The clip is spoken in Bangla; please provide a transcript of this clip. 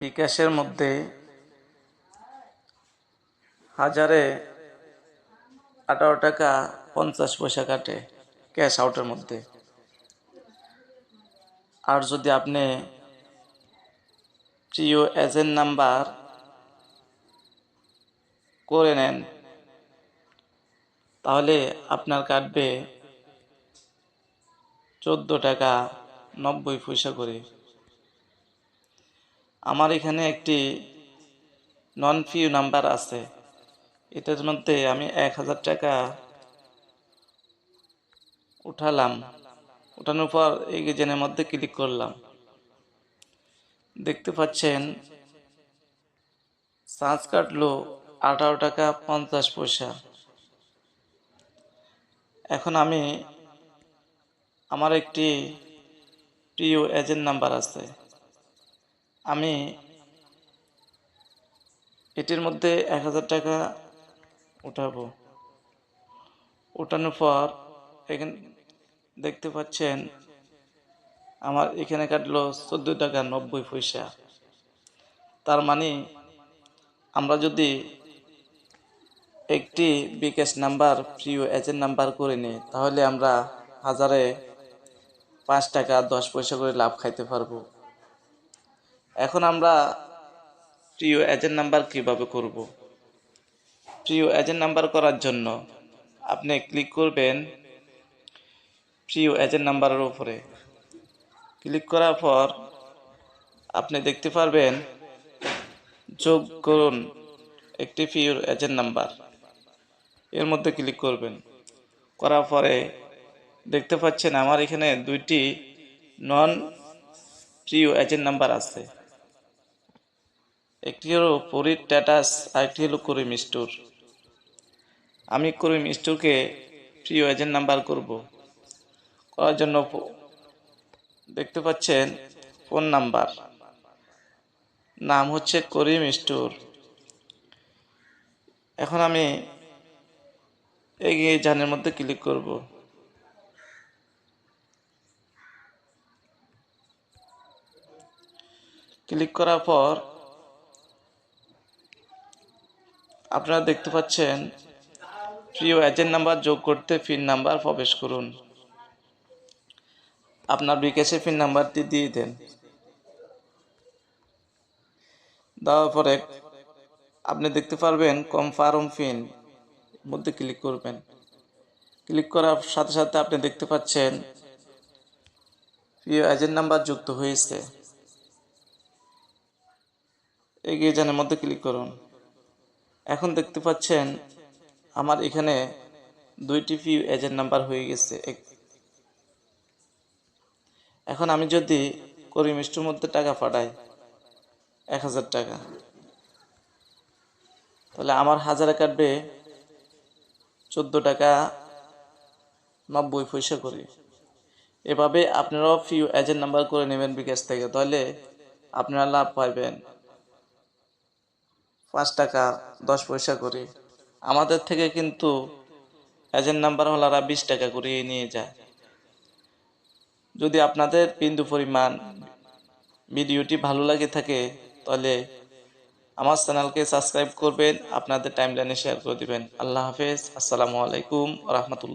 বিকাশের মধ্যে হাজারে আঠারো টাকা পঞ্চাশ পয়সা কাটে ক্যাশ আউটের মধ্যে। আর যদি আপনি প্রিয় এজেন্ট নাম্বার করে নেন, তাহলে আপনার কাটবে চোদ্দ টাকা নব্বই পয়সা করে। আমার এখানে একটি নন ফিউ নাম্বার আছে। এটার মধ্যে আমি এক হাজার টাকা উঠালাম। উঠানোর পর এই গেজেনের মধ্যে ক্লিক করলাম। দেখতে পাচ্ছেন চার্জ কাটলো আঠারো টাকা পঞ্চাশ পয়সা। এখন আমি, আমার একটি প্রিয় এজেন্ট নাম্বার আছে। আমি এটির মধ্যে এক হাজার টাকা উঠাবো। উঠানোর পর এখানে দেখতে পাচ্ছেন, আমার এখানে কাটলো চোদ্দ টাকা নব্বই পয়সা। তার মানে আমরা যদি একটি বিকাশ নাম্বার, প্রিয় এজেন্ট নাম্বার করে নিই, তাহলে আমরা হাজারে পাঁচ টাকা দশ পয়সা করে লাভ খাইতে পারব। এখন আমরা প্রিয় এজেন্ট নাম্বার কীভাবে করব? প্রিয় এজেন্ট নাম্বার করার জন্য আপনি ক্লিক করবেন প্রিয় এজেন্ট নাম্বারের উপরে। ক্লিক করার পর আপনি দেখতে পারবেন যোগ করুন একটি প্রিয় এজেন্ট নাম্বার এর মধ্যে ক্লিক করবেন। করার পরে দেখতে পাচ্ছেন আমার এখানে দুইটি নন প্রিয় এজেন্ট নাম্বার আছে। একটি হলো পরির স্ট্যাটাস আরেকটি হলো করিম স্টোর আমি করিম স্টোরকে প্রিয় এজেন্ট নাম্বার করব। করার জন্য দেখতে পাচ্ছেন ফোন নাম্বার। নাম হচ্ছে করিম স্টোর এখন আমি এগিয়ে জানের মধ্যে ক্লিক করব। ক্লিক করার পর আপনারা দেখতে পাচ্ছেন, প্রিয় এজেন্ট নাম্বার যোগ করতে পিন নাম্বার প্রবেশ করুন। আপনার বিকাশের পিন নাম্বারটি দিয়ে দেন। দেওয়ার পরে আপনি দেখতে পারবেন কনফার্ম পিন মধ্যে ক্লিক করবেন। ক্লিক করার সাথে সাথে আপনি দেখতে পাচ্ছেন, প্রিয় এজেন্ট নাম্বার যুক্ত হয়েছে। এগিয়ে জানের মধ্যে ক্লিক করুন। এখন দেখতে পাচ্ছেন আমার এখানে দুইটি পিউ এজেন্ট নাম্বার হয়ে গেছে। এখন আমি যদি করি মিষ্টির মধ্যে টাকা পাঠাই, এক হাজার টাকা, তাহলে আমার হাজারে কাটবে চোদ্দ টাকা নব্বই পয়সা করে। এভাবে আপনারাও ফিউ এজেন্ট নাম্বার করে নেবেন বিকাশ থেকে, তাহলে আপনারা লাভ পাইবেন। পাঁচ টাকা, দশ পয়সা করে। আমাদের থেকে কিন্তু এজেন্ট নাম্বার হলারা বিশ টাকা করে নিয়ে যায়। যদি আপনাদের বিন্দু পরিমাণ ভিডিওটি ভালো লাগে থাকে, তাহলে আমার চ্যানেলকে সাবস্ক্রাইব করবেন, আপনাদের টাইমলাইনে শেয়ার করে দিবেন। আল্লাহ হাফেজ, আসসালামু আলাইকুম রহমতুল্লাহ।